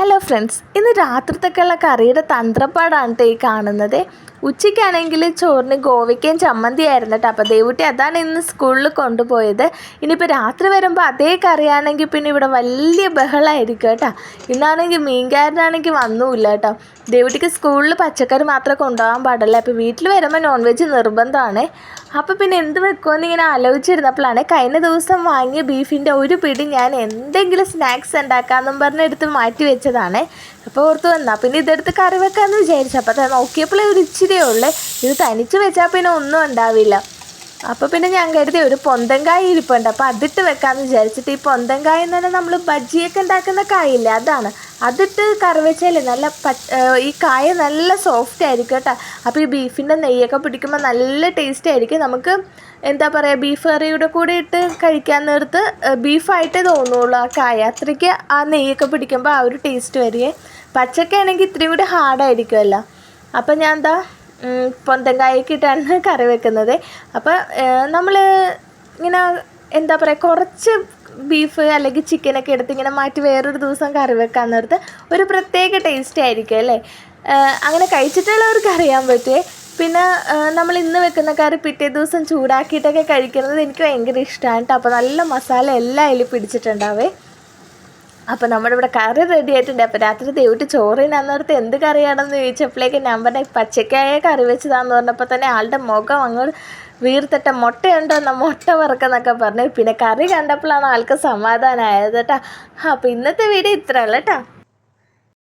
Hello friends ഇന്ന് രാത്രിത്തേക്കുള്ള കറിയുടെ തന്ത്രപ്പാടാണ് ഈ കാണുന്നത്. ഉച്ചയ്ക്കാണെങ്കിൽ ചോറിന് ഗോവയ്ക്കയും ചമ്മന്തിയായിരുന്നു കേട്ടോ. അപ്പോൾ ദേവുട്ടി അതാണ് ഇന്ന് സ്കൂളിൽ കൊണ്ടുപോയത്. ഇനിയിപ്പോൾ രാത്രി വരുമ്പോൾ അതേ കറിയാണെങ്കിൽ പിന്നെ ഇവിടെ വലിയ ബഹളമായിരിക്കും കേട്ടോ. ഇന്നാണെങ്കിൽ മീൻകാരനാണെങ്കിൽ വന്നുമില്ല കേട്ടോ. ദേവുട്ടിക്ക് സ്കൂളിൽ പച്ചക്കറി മാത്രമേ കൊണ്ടുപോകാൻ പാടില്ല അപ്പോൾ വീട്ടിൽ വരുമ്പോൾ നോൺ വെജ് നിർബന്ധമാണ്. അപ്പോൾ പിന്നെ എന്ത് വെക്കുമെന്ന് ഇങ്ങനെ ആലോചിച്ചിരുന്നപ്പോഴാണ് കഴിഞ്ഞ ദിവസം വാങ്ങിയ ബീഫിന്റെ ഒരു പിടി ഞാൻ എന്തെങ്കിലും സ്നാക്സ് ഉണ്ടാക്കാമെന്നും പറഞ്ഞ് എടുത്ത് മാറ്റി വെച്ചതാണ്. അപ്പോൾ ഓർത്ത് വന്നാൽ പിന്നെ ഇതെടുത്ത് കറി വെക്കാമെന്ന് വിചാരിച്ചു. അപ്പോൾ നോക്കിയപ്പോൾ ഒരു ഒരു ഇച്ചിരിയേ ഉള്ളൂ ഇത് തനിച്ച് വെച്ചാൽ പിന്നെ ഒന്നും ഉണ്ടാവില്ല. അപ്പോൾ പിന്നെ ഞാൻ കരുതി ഒരു പൊന്തങ്കായ ഇരിപ്പുണ്ട്. അപ്പോൾ അതിട്ട് വെക്കാമെന്ന് വിചാരിച്ചിട്ട് ഈ പൊന്തങ്കായ എന്ന് പറഞ്ഞാൽ നമ്മൾ ബജ്ജിയൊക്കെ ഉണ്ടാക്കുന്ന കായില്ലേ? അതാണ്. അതിട്ട് കറിവെച്ചാലേ നല്ല ഈ കായ നല്ല സോഫ്റ്റ് ആയിരിക്കും കേട്ടോ. അപ്പോൾ ഈ ബീഫിന്റെ നെയ്യൊക്കെ പിടിക്കുമ്പോൾ നല്ല ടേസ്റ്റ് ആയിരിക്കും. നമുക്ക് എന്താ പറയുക ബീഫ് കറിയുടെ കൂടെ ഇട്ട് കഴിക്കാൻ നേരത്ത് ബീഫായിട്ടേ തോന്നുള്ളൂ ആ കായ. അത്രയ്ക്ക് ആ നെയ്യൊക്കെ പിടിക്കുമ്പോൾ ആ ഒരു ടേസ്റ്റ് വരികയെ പച്ചക്കാണെങ്കിൽ ഇത്രയും കൂടി ഹാർഡായിരിക്കുമല്ലോ അപ്പം ഞാൻ എന്താ പൊന്തങ്കായൊക്കെ ഇട്ടാണ് കറി വെക്കുന്നത്. അപ്പോൾ നമ്മൾ ഇങ്ങനെ എന്താ പറയുക കുറച്ച് ബീഫ് അല്ലെങ്കിൽ ചിക്കനൊക്കെ എടുത്ത് ഇങ്ങനെ മാറ്റി വേറൊരു ദിവസം കറി വെക്കാൻ നേരത്ത് ഒരു പ്രത്യേക ടേസ്റ്റ് ആയിരിക്കും അല്ലേ? അങ്ങനെ കഴിച്ചിട്ടുള്ളവർക്ക് അറിയാൻ പറ്റുമേ പിന്നെ നമ്മൾ ഇന്ന് വെക്കുന്ന കറി പിറ്റേ ദിവസം ചൂടാക്കിയിട്ടൊക്കെ കഴിക്കുന്നത് എനിക്ക് ഭയങ്കര ഇഷ്ടമാണ് കേട്ടോ അപ്പോൾ നല്ല മസാല എല്ലാം അതിൽ പിടിച്ചിട്ടുണ്ടാവേ. അപ്പോൾ നമ്മുടെ ഇവിടെ കറി റെഡി ആയിട്ടുണ്ട്. അപ്പോൾ രാത്രി ദേവിട്ട് ചോറിനന്നേരത്ത് എന്ത് കറിയാണെന്ന് ചോദിച്ചപ്പോഴേക്ക് ഞാൻ പറഞ്ഞ പച്ചക്കായ കറി വെച്ചതാന്ന് പറഞ്ഞപ്പോൾ തന്നെ ആളുടെ മുഖം അങ്ങോട്ട് വീർത്തിട്ട മുട്ടയുണ്ടോ എന്നാൽ മുട്ട വറക്കെന്നൊക്കെ പറഞ്ഞു. പിന്നെ കറി കണ്ടപ്പോഴാണ് ആൾക്ക് സമാധാനമായത് കേട്ടോ അപ്പോൾ ഇന്നത്തെ വീഡിയോ ഇത്രയുള്ളൂ കേട്ടോ